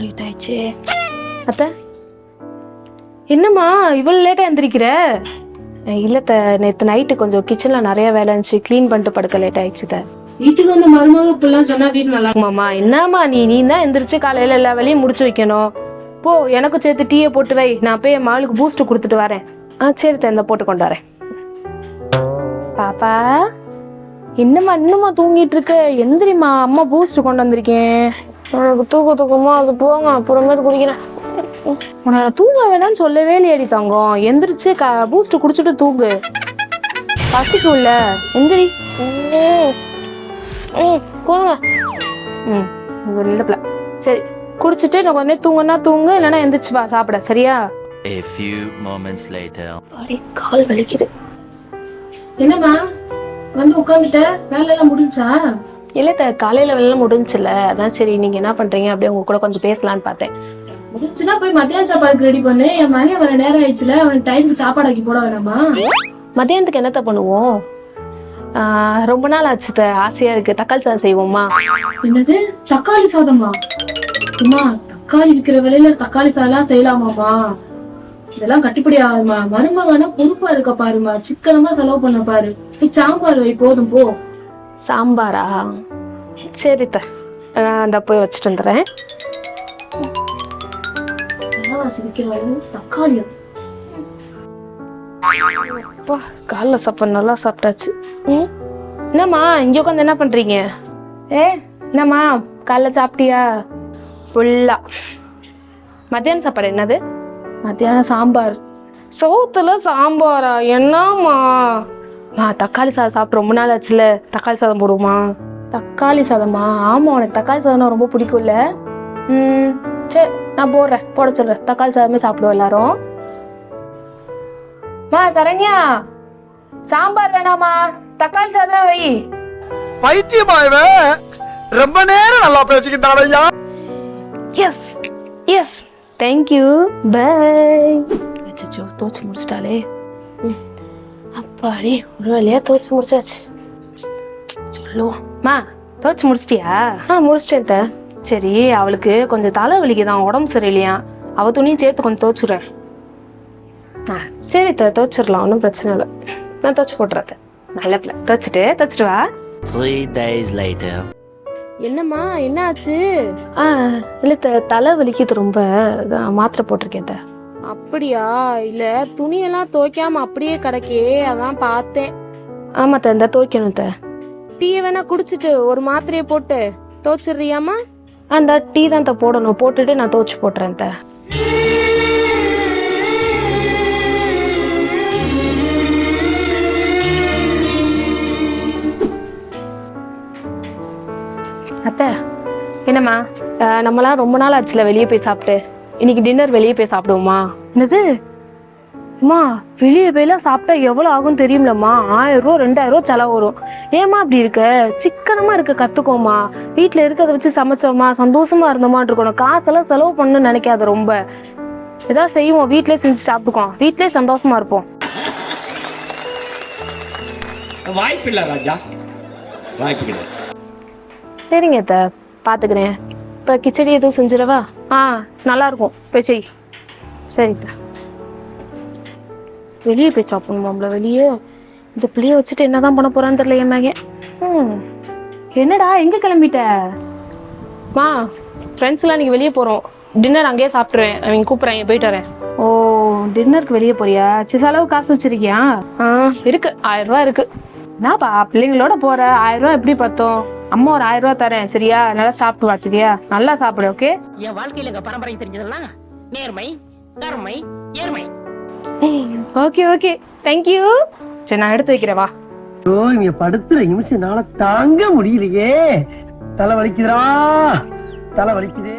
Late ஆயிடுச்சே அத்தை என்னம்மா இவ்வளோ லேட்டாக எந்திரிக்கிற? இல்லை த நேற்று நைட்டு கொஞ்சம் கிச்சனில் நிறைய வேலை இருந்துச்சு. க்ளீன் பண்ணிட்டு படுக்க லேட் ஆயிடுச்சு த வீட்டுக்கு வந்த மருமக இப்படிலாம் சொன்னா வீடு நல்லா மாமா என்னம்மா நீ? நீ தான் எந்திரிச்சு காலையில் எல்லா வேலையும் முடிச்சு வைக்கணும். போ எனக்கும் சேர்த்து டீயை போட்டு வை. நான் போய் மகளுக்கு பூஸ்ட் கொடுத்துட்டு வரேன். ஆ சரி இந்த போட்டு கொண்டு வரேன். பாப்பா என்னம்மா இன்னுமா தூங்கிட்டு இருக்க? எந்திரிம்மா அம்மா பூஸ்ட் கொண்டு வந்திருக்கேன். உனக்கு தூக்க தூக்கமா அது போங்க அப்புறமேட்டு குடிக்கிறேன் உன்னை தூங்க வேணாம்னு சொல்லவே இல்லையடி தங்கம். எந்திரிச்சு க பூஸ்ட் குடிச்சிட்டு தூங்கு. பசிக்கும்ல. எந்திரி. ம். ம் போங்க ம் ஒரு பிள்ளை சரி குடிச்சிட்டு நான் கொஞ்ச நேரம் தூங்குனா தூங்கு இல்லைன்னா எந்திரிச்சு வா சாப்பிட சரியா? A few moments later. அடி கால் வலிக்குது. என்னம்மா? வந்து உட்காந்துட்ட வேலை எல்லாம் முடிஞ்சா? இல்லை த காலையில வேலை முடிஞ்சுல அதான் சரி நீங்க என்ன பண்றீங்க? அப்படியே உங்க கூட கொஞ்சம் பேசலான்னு பார்த்தேன். முடிஞ்சுன்னா போய் மத்தியான சாப்பாடுக்கு ரெடி பண்ணு. என் மகன் வர நேரம் ஆயிடுச்சுல அவனுக்கு டைமுக்கு சாப்பாடு ஆக்கி போட வேணாமா? மதியானத்துக்கு என்னத்த பண்ணுவோம்? ரொம்ப நாள் ஆச்சு த ஆசையா இருக்கு. தக்காளி சாதம் செய்வோமா? என்னது? தக்காளி சாதமா? அம்மா தக்காளி விக்கிற விலையில தக்காளி சாதம் செய்யலாமாமா இதெல்லாம் கட்டுப்படி ஆகுமா மருமகனா பொறுப்பா இருக்க பாருமா சிக்கனமா செலவு பண்ண பாரு. சாம்பார் வை போதும் போ. சாம்பாரா? சரி த நான் அந்த போய் வச்சுட்டு வந்துடுறேன் விலைவாசி விக்கிற தக்காளி அப்பா காலைல சாப்பாடு நல்லா சாப்பிட்டாச்சு. ம்? என்னம்மா இங்கே உட்காந்து என்ன பண்றீங்க? ஏ என்னம்மா காலைல சாப்பிட்டியா? ஃபுல்லா மத்தியானம் சாப்பாடு என்னது? மத்தியானம் சாம்பார். சோத்துல சாம்பாரா? என்னம்மா? நான் தக்காளி சாதம் சாப்பிட்டு ரொம்ப நாள் ஆச்சுல. தக்காளி சாதம் போடுவோமா? தக்காளி சாதமா? ஆமா உனக்கு தக்காளி சாதம்னா ரொம்ப பிடிக்கும்ல. ம் சரி நான் போடுறேன். போட சொல்றேன். தக்காளி சாதமே சாப்பிடுவோம் எல்லாரும். மா சரண்யா. சாம்பார் வேணாமா? தக்காளி சாதம் வை. பைத்தியமா இவன் ரொம்ப நேரம் நல்லா பேசிக்கிட்டான் ஐயா. எஸ் எஸ் தேங்க்யூ பை அச்சோ தோச்சு முடிச்சிட்டாலே ம். அப்பாடி ஒரு வழியா தோச்சு முடிச்சாச்சு. சொல்லுவோம் மா தோச்சு முடிச்சிட்டியா? ஆ முடிச்சிட்டேன். சரி அவளுக்கு கொஞ்சம் தலை வலிக்குதான் உடம்பு சரியில்லையா? அவ துணியும் சேர்த்து கொஞ்சம் தோச்சுடுறேன். ஆ சரி த துவச்சிடலாம் ஒன்றும் பிரச்சனை இல்லை. நான் துவச்சி போட்டுறேன். நல்ல பிள்ளை. துவச்சிட்டு துவச்சிட்டு வா. Three days later. என்னம்மா என்ன ஆச்சு ஆ இல்ல த- தலை வலிக்குது ரொம்ப. மாத்திரை போட்டிருக்கேன் த அப்படியா? இல்ல துணியெல்லாம் துவைக்காம அப்படியே கிடக்கே அதான் பார்த்தேன். ஆமா த இந்த துவைக்கணும் த. டீயை வேணா குடிச்சிட்டு ஒரு மாத்திரையை போட்டு துவைச்சிடுறியாமா அந்த டீ தான் த போடணும். போட்டுட்டு நான் துவைச்சு போட்டுறேன் த. அத்தை என்னம்மா? அஹ், நம்மலாம் ரொம்ப நாள் ஆச்சுல வெளியே போய் சாப்பிட்டு. இன்னைக்கு டின்னர் வெளியே போய் சாப்பிடுவோமா? என்னது? அம்மா வெளியே போயெல்லாம் சாப்பிட்டா எவ்வளோ ஆகும் தெரியும்லம்மா ஆயிரம் ரூபா ரெண்டாயிரம் ரூபா செலவு வரும். ஏம்மா அப்படி இருக்க? சிக்கனமா இருக்க கத்துக்கோமா வீட்டில் இருக்கிறத வச்சு சமைச்சோமா சந்தோஷமா இருந்தோமான் இருக்கணும் காசெல்லாம் செலவு பண்ணணும்னு நினைக்காத ரொம்ப. ஏதாவது செய்வோம். வீட்டிலே செஞ்சு சாப்பிட்டுக்கோம் வீட்டிலே சந்தோஷமா இருப்போம். வாய்ப்பில்லை ராஜா. வாய்ப்பு சரிங்க அத்தை. பார்த்துக்கிறேன். இப்போ கிச்சடி எதுவும் செஞ்சிடவா? ஆ நல்லா இருக்கும் போய் செய். சரி அத்தை வெளியே போய் சாப்பிடணுமாம்ல வெளியே. இந்த பிள்ளைய வச்சுட்டு என்னதான் பண்ண போறான்னு தெரியல என் மகன். ம். என்னடா எங்க கிளம்பிட்ட? மா ஃப்ரெண்ட்ஸ் எல்லாம் நீங்க வெளியே போறோம். டின்னர் அங்கேயே சாப்பிட்டுருவேன். அவங்க கூப்பிட்றாங்க போயிட்டு வரேன். ஓ டின்னருக்கு வெளியே போறியா? சரி செலவு காசு வச்சிருக்கியா? ஆ இருக்கு. ஆயிரம் ரூபா இருக்கு. என்னப்பா பிள்ளைங்களோட போற? ஆயிரம் ரூபா எப்படி பார்த்தோம் அம்மா ஒரு ஆயிரம் ரூபா தரேன் சரியா? நல்லா சாப்பிட்டு வாச்சுக்கியா நல்லா சாப்பிடு ஓகே என் வாழ்க்கையில எங்க பரம்பரை தெரிஞ்சதெல்லாம் நேர்மை கருமை ஏர்மை ஓகே ஓகே தேங்க்யூ சரி நான் எடுத்து வைக்கிறேன் வா. ஐயோ இவங்க படுத்துற நிமிஷம்னால தாங்க முடியலையே. தலை வலிக்குதுடா. தலை வலிக்குதே.